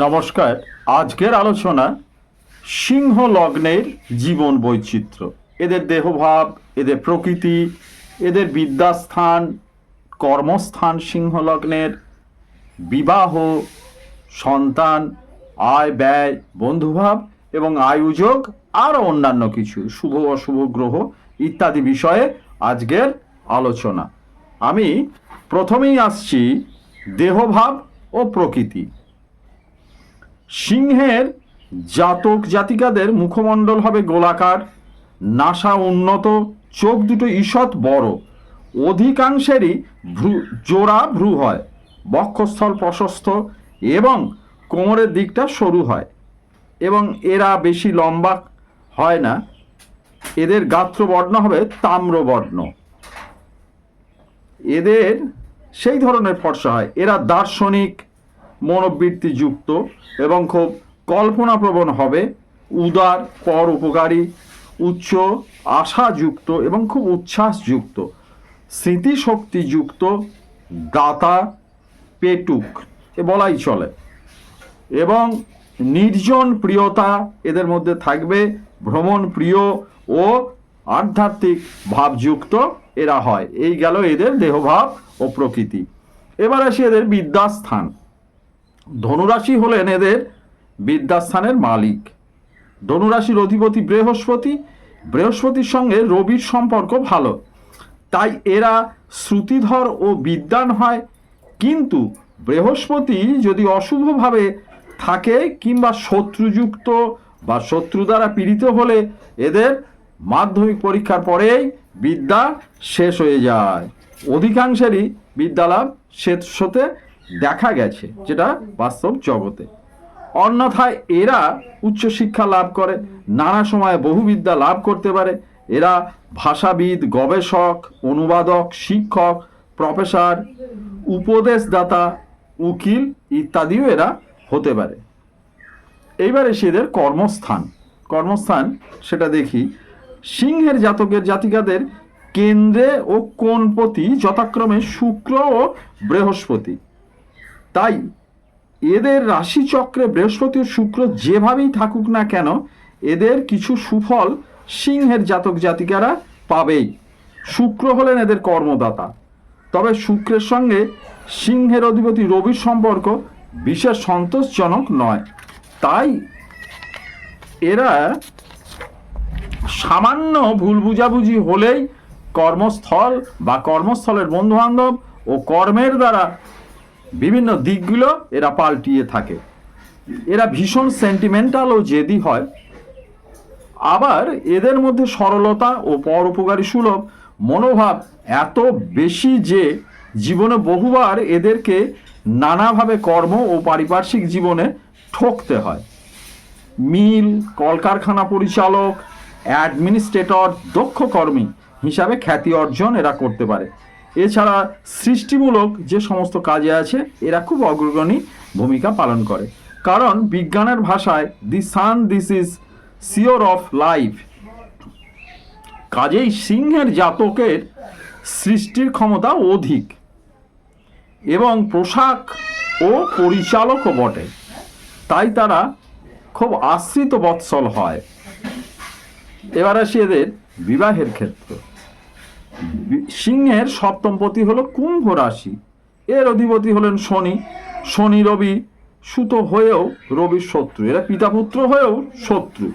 নমস্কার। আজকের আলোচনা সিংহ লগ্নের জীবন বৈচিত্র্য। এদের দেহভাব, এদের প্রকৃতি, এদের বিদ্যাস্থান, কর্মস্থান সিংহ লগ্নের, বিবাহ, সন্তান, আয়, ব্যয়, বন্ধুভাব এবং আয়োজক আরও অন্যান্য কিছু শুভ, অশুভ গ্রহ ইত্যাদি বিষয়ে আজকের আলোচনা। আমি প্রথমেই আসছি দেহভাব ও প্রকৃতি। সিংহের জাতক জাতিকাদের মুখমণ্ডল হবে গোলাকার, নাসা উন্নত, চোখ দুটো ঈষৎ বড়। অধিকাংশেরই ভ্রু, জোড়া ভ্রু হয়, বক্ষস্থল প্রশস্ত এবং কোমরের দিকটা সরু হয় এবং এরা বেশি লম্বা হয় না। এদের গাত্রবর্ণ হবে তাম্রবর্ণ। এদের সেই ধরনের ফর্সা হয়। এরা দার্শনিক মনোবৃত্তি যুক্ত এবং খুব কল্পনাপ্রবণ হবে, উদার পর উপকারী, উচ্চ আশাযুক্ত এবং খুব উচ্ছ্বাসযুক্ত, স্মৃতিশক্তিযুক্ত দাতা পেটুক, এ বলাই চলে। এবং নির্জন প্রিয়তা এদের মধ্যে থাকবে, ভ্রমণ প্রিয় ও আধ্যাত্মিক ভাবযুক্ত এরা হয়। এই গেল এদের দেহভাব ও প্রকৃতি। এবার আসি এদের বিদ্যাস্থান। ধনুরাশি হলেন এদের বিদ্যাস্থানের মালিক। ধনুরাশির অধিপতি বৃহস্পতি, বৃহস্পতির সঙ্গে রবির সম্পর্ক ভালো। তাই এরা শ্রুতিধর ও বিদ্বান হয়। কিন্তু বৃহস্পতি যদি অশুভভাবে থাকে কিংবা শত্রুযুক্ত বা শত্রু দ্বারা পীড়িত হলে এদের মাধ্যমিক পরীক্ষার পরেই বিদ্যা শেষ হয়ে যায়। অধিকাংশেরই বিদ্যালাভ শেষ হতে দেখা গেছে, যেটা বাস্তব জগতে। অন্যথায় এরা উচ্চশিক্ষা লাভ করে, নানা সময়ে বহুবিদ্যা লাভ করতে পারে। এরা ভাষাবিদ, গবেষক, অনুবাদক, শিক্ষক, প্রফেসর, উপদেশদাতা, উকিল ইত্যাদিও এরা হতে পারে। এইবারে সেদের কর্মস্থান। কর্মস্থান, সেটা দেখি। সিংহের জাতকের জাতিকাদের কেন্দ্রে ও কোণপতি যথাক্রমে শুক্র ও বৃহস্পতি। তাই এদের রাশিচক্রে বৃহস্পতি শুক্র যেভাবেই থাকুক না কেন, এদের কিছু সুফল সিংহের জাতক জাতিকারা পাবেই। শুক্র হলেন এদের কর্মদাতা। তবে শুক্রের সঙ্গে সিংহের অধিপতি রবির সম্পর্ক বিশেষ সন্তোষজনক নয়। তাই এরা সামান্য ভুল বুঝাবুঝি হলেই কর্মস্থল বা কর্মস্থলের বন্ধুবান্ধব ও কর্মের দ্বারা বিভিন্ন দিকগুলো এরা পাল্টিয়ে থাকে। এরা ভীষণ সেন্টিমেন্টাল ও জেদি হয়। আবার এদের মধ্যে সরলতা ও পর উপকারী সুলভ মনোভাব এত বেশি যে জীবনে বহুবার এদেরকে নানাভাবে কর্ম ও পারিপার্শ্বিক জীবনে ঠকতে হয়। মিল, কলকারখানা পরিচালক অ্যাডমিনিস্ট্রেটর দক্ষ কর্মী হিসাবে খ্যাতি অর্জন এরা করতে পারে। এছাড়া সৃষ্টিমূলক যে সমস্ত কাজে আছে, এরা খুব অগ্রগণী ভূমিকা পালন করে। কারণ বিজ্ঞানের ভাষায় the sun, this is sure of life কাজেই সিংহের জাতকের সৃষ্টির ক্ষমতা অধিক এবং পোশাক ও পরিচালকও বটে। তাই তারা খুব আশ্রিত বৎসল হয়। এবার আসি এদের বিবাহের ক্ষেত্র। সিংহের সপ্তমপতি হলো কুম্ভ রাশি। এর অধিপতি হলেন শনি। শনি রবি সুত হয়েও রবির শত্রু। এরা পিতাপুত্র হয়েও শত্রু।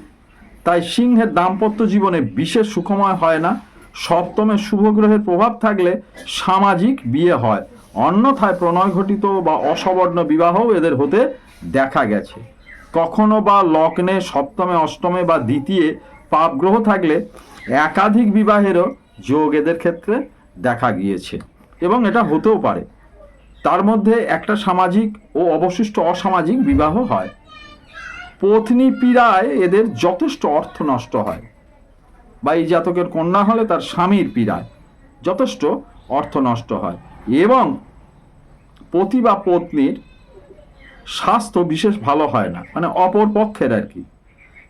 তাই সিংহের দাম্পত্য জীবনে বিশেষ সুখময় হয় না। সপ্তমে শুভ গ্রহের প্রভাব থাকলে সামাজিক বিয়ে হয়। অন্যথায় প্রণয় ঘটিত বা অসবর্ণ বিবাহও এদের হতে দেখা গেছে। কখনো বা লগ্নে সপ্তমে, অষ্টমে বা দ্বিতীয় পাপ গ্রহ থাকলে একাধিক বিবাহেরও যোগ এদের ক্ষেত্রে দেখা গিয়েছে। এবং এটা হতেও পারে। তার মধ্যে একটা সামাজিক ও অবশিষ্ট অসামাজিক বিবাহ হয়। পত্নী পীড়ায় এদের যথেষ্ট অর্থ নষ্ট হয়। বা এই জাতকের কন্যা হলে তার স্বামীর পীড়ায় যথেষ্ট অর্থ নষ্ট হয়। এবং পতি বা পত্নীর স্বাস্থ্য বিশেষ ভালো হয় না। মানে অপর পক্ষের আর কি।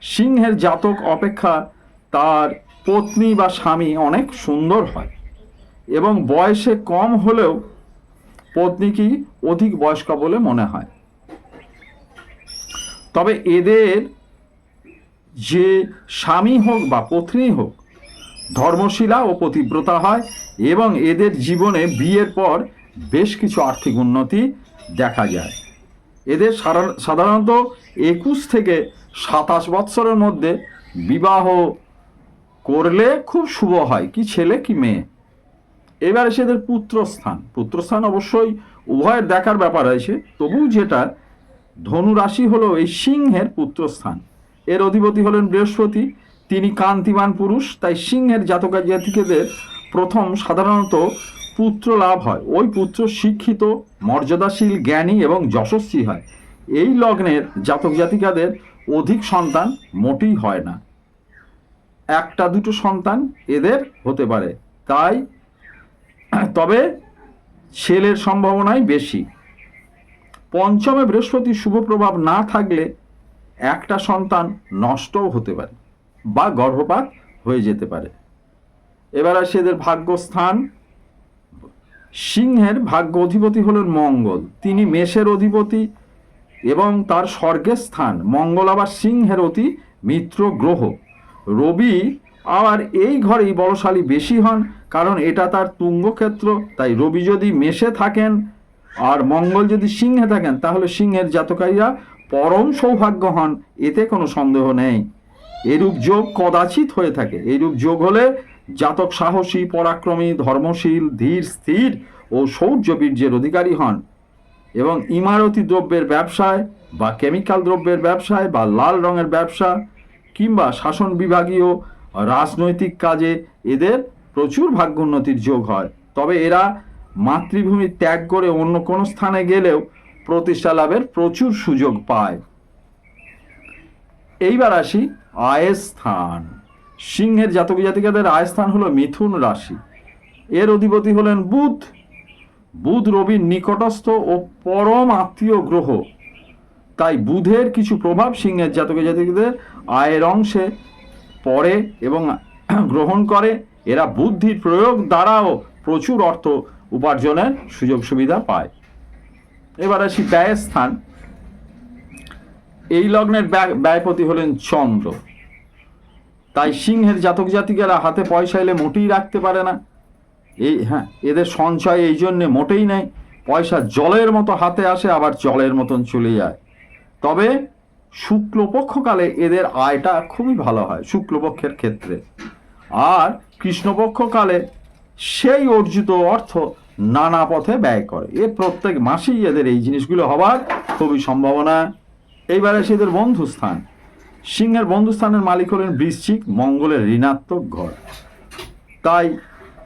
সিংহের জাতক অপেক্ষা তার পত্নী বা স্বামী অনেক সুন্দর হয়। এবং বয়সে কম হলেও পত্নীকেই অধিক বয়স্কা বলে মনে হয়। তবে এদের যে স্বামী হোক বা পত্নী হোক, ধর্মশীলা ও পতিব্রতা হয় এবং এদের জীবনে বিয়ের পর বেশ কিছু আর্থিক উন্নতি দেখা যায়। এদের সাধারণত একুশ থেকে সাতাশ বৎসরের মধ্যে বিবাহ করলে খুব শুভ হয়, কি ছেলে কি মেয়ে। এবার এসে এদের পুত্রস্থান। পুত্রস্থান অবশ্যই উভয়ের দেখার ব্যাপার আছে। তবু যেটা, ধনু রাশি হলো এই সিংহের পুত্রস্থান। এর অধিপতি হলেন বৃহস্পতি, তিনি কান্তিমান পুরুষ, তাই সিংহের জাতকা জাতিকেদের প্রথম সাধারণত পুত্র লাভ হয়। ওই পুত্র শিক্ষিত, মর্যাদাশীল, জ্ঞানী এবং যশস্বী হয়। এই লগ্নের জাতক জাতিকাদের অধিক সন্তান মোটেই হয় না। একটা, দুটো সন্তান এদের হতে পারে। তাই তবে ছেলের সম্ভাবনাই বেশি। পঞ্চমে বৃহস্পতির শুভ প্রভাব না থাকলে একটা সন্তান নষ্টও হতে পারে বা গর্ভপাত হয়ে যেতে পারে। এবার আসে এদের ভাগ্যস্থান। সিংহের ভাগ্য অধিপতি হলেন মঙ্গল। তিনি মেষের অধিপতি এবং তার স্বর্গের স্থান। মঙ্গল আবার সিংহের অতি মিত্র গ্রহ। রবি, আবার এই ঘরেই বলশালী বেশি হন, কারণ এটা তার তুঙ্গক্ষেত্র। তাই রবি যদি মেষে থাকেন আর মঙ্গল যদি সিংহে থাকেন, তাহলে সিংহের জাতকারীরা পরম সৌভাগ্য হন, এতে কোনো সন্দেহ নেই। এরূপ যোগ কদাচিৎ হয়ে থাকে। এরূপ যোগ হলে জাতক সাহসী, পরাক্রমী, ধর্মশীল, ধীর, স্থির ও শৌর্য বীর্যের অধিকারী হন এবং ইমারতি দ্রব্যের ব্যবসায় বা কেমিক্যাল দ্রব্যের ব্যবসায় বা লাল রঙের ব্যবসা কিংবা শাসন বিভাগীয় রাজনৈতিক কাজে এদের প্রচুর ভাগ্যোন্নতির যোগ হয়। তবে এরা মাতৃভূমি ত্যাগ করে অন্য কোনো স্থানে গেলেও প্রতিষ্ঠা লাভের প্রচুর সুযোগ পায়। এইবার আসি আয়ের স্থান। সিংহের জাতক জাতিকাদের আয় স্থান হলো মিথুন রাশি। এর অধিপতি হলেন বুধ। বুধ রবির নিকটস্থ ও পরম আত্মীয় গ্রহ। তাই বুধের কিছু প্রভাব সিংহের জাতক জাতিকদের আয়ের অংশে পড়ে এবং গ্রহণ করে। এরা বুদ্ধির প্রয়োগ দ্বারাও প্রচুর অর্থ উপার্জনের সুযোগ সুবিধা পায়। এবার আসি ব্যয় স্থান। এই লগ্নের ব্যয়- ব্যয়পতি হলেন চন্দ্র। তাই সিংহের জাতক জাতিকেরা হাতে পয়সা এলে মোটেই রাখতে পারে না। এই হ্যাঁ এদের সঞ্চয় এই জন্যে মোটেই নেই। পয়সা জলের মতো হাতে আসে, আবার জলের মতন চলে যায়। তবে শুক্লপক্ষকালে এদের আয়টা খুবই ভালো হয় শুক্লপক্ষের ক্ষেত্রে। আর কৃষ্ণপক্ষকালে সেই অর্জিত অর্থ নানা পথে ব্যয় করে। এ প্রত্যেক মাসেই এদের এই জিনিসগুলো হবার খুবই সম্ভাবনা। এইবারে সেদের বন্ধুস্থান। সিংহের বন্ধুস্থানের মালিক হলেন বৃশ্চিক মঙ্গলের ঋণাত্মক ঘর। তাই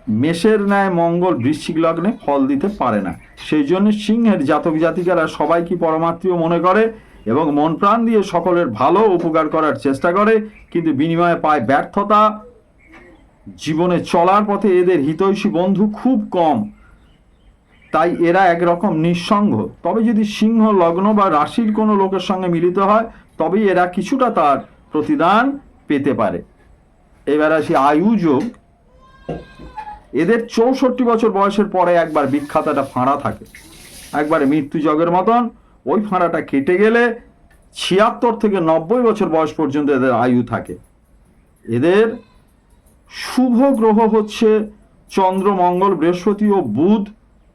মেষের ন্যায় মঙ্গল বৃশ্চিক লগ্নে ফল দিতে পারে না। সেই জন্য সিংহের জাতক জাতিকারা সবাই কি পরমাত্মীয় মনে করে? এবং মন প্রাণ দিয়ে সকলের ভালো উপকার করার চেষ্টা করে, কিন্তু বিনিময়ে পায় ব্যর্থতা। জীবনে চলার পথে এদের হিতৈষী বন্ধু খুব কম। তাই এরা একরকম নিঃসঙ্গ। তবে যদি সিংহ, লগ্ন বা রাশির কোনো লোকের সঙ্গে মিলিত হয়, তবেই এরা কিছুটা তার প্রতিদান পেতে পারে। এবার আসি আয়ু যোগ। এদের চৌষট্টি বছর বয়সের পরে একবার বিখ্যাত একটা ফাঁড়া থাকে। একবারে মৃত্যু জগের মতন। ওই ফাঁড়াটা কেটে গেলে ছিয়াত্তর থেকে নব্বই বছর বয়স পর্যন্ত এদের আয়ু থাকে। এদের শুভ গ্রহ হচ্ছে চন্দ্র, মঙ্গল, বৃহস্পতি ও বুধ।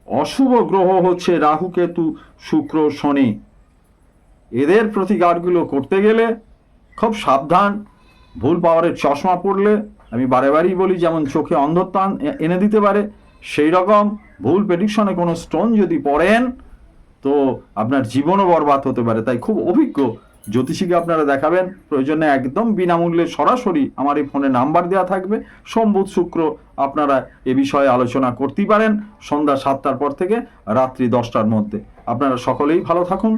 অশুভ গ্রহ হচ্ছে রাহু, কেতু, শুক্র, শনি। এদের প্রতিকারগুলো করতে গেলে খুব সাবধান। ভুল পাওয়ারের চশমা পড়লে আমি বারে বারেই বলি, যেমন চোখে অন্ধত্বান এনে দিতে পারে সেই রকম ভুল প্রেডিকশনে কোনো স্টোন যদি পড়েন তো আপনার জীবনও বরবাদ হতে পারে, তাই খুব অভিজ্ঞ। জ্যোতিষীকে আপনারা দেখাবেন, প্রয়োজনে একদম বিনামূল্যে সরাসরি আমার এই ফোনে নাম্বার দেওয়া থাকবে। সোম বুধ শুক্র আপনারা এ বিষয়ে আলোচনা করতেই পারেন সন্ধ্যা সাতটার পর থেকে রাত্রি দশটার মধ্যে। আপনারা সকলেই ভালো থাকুন।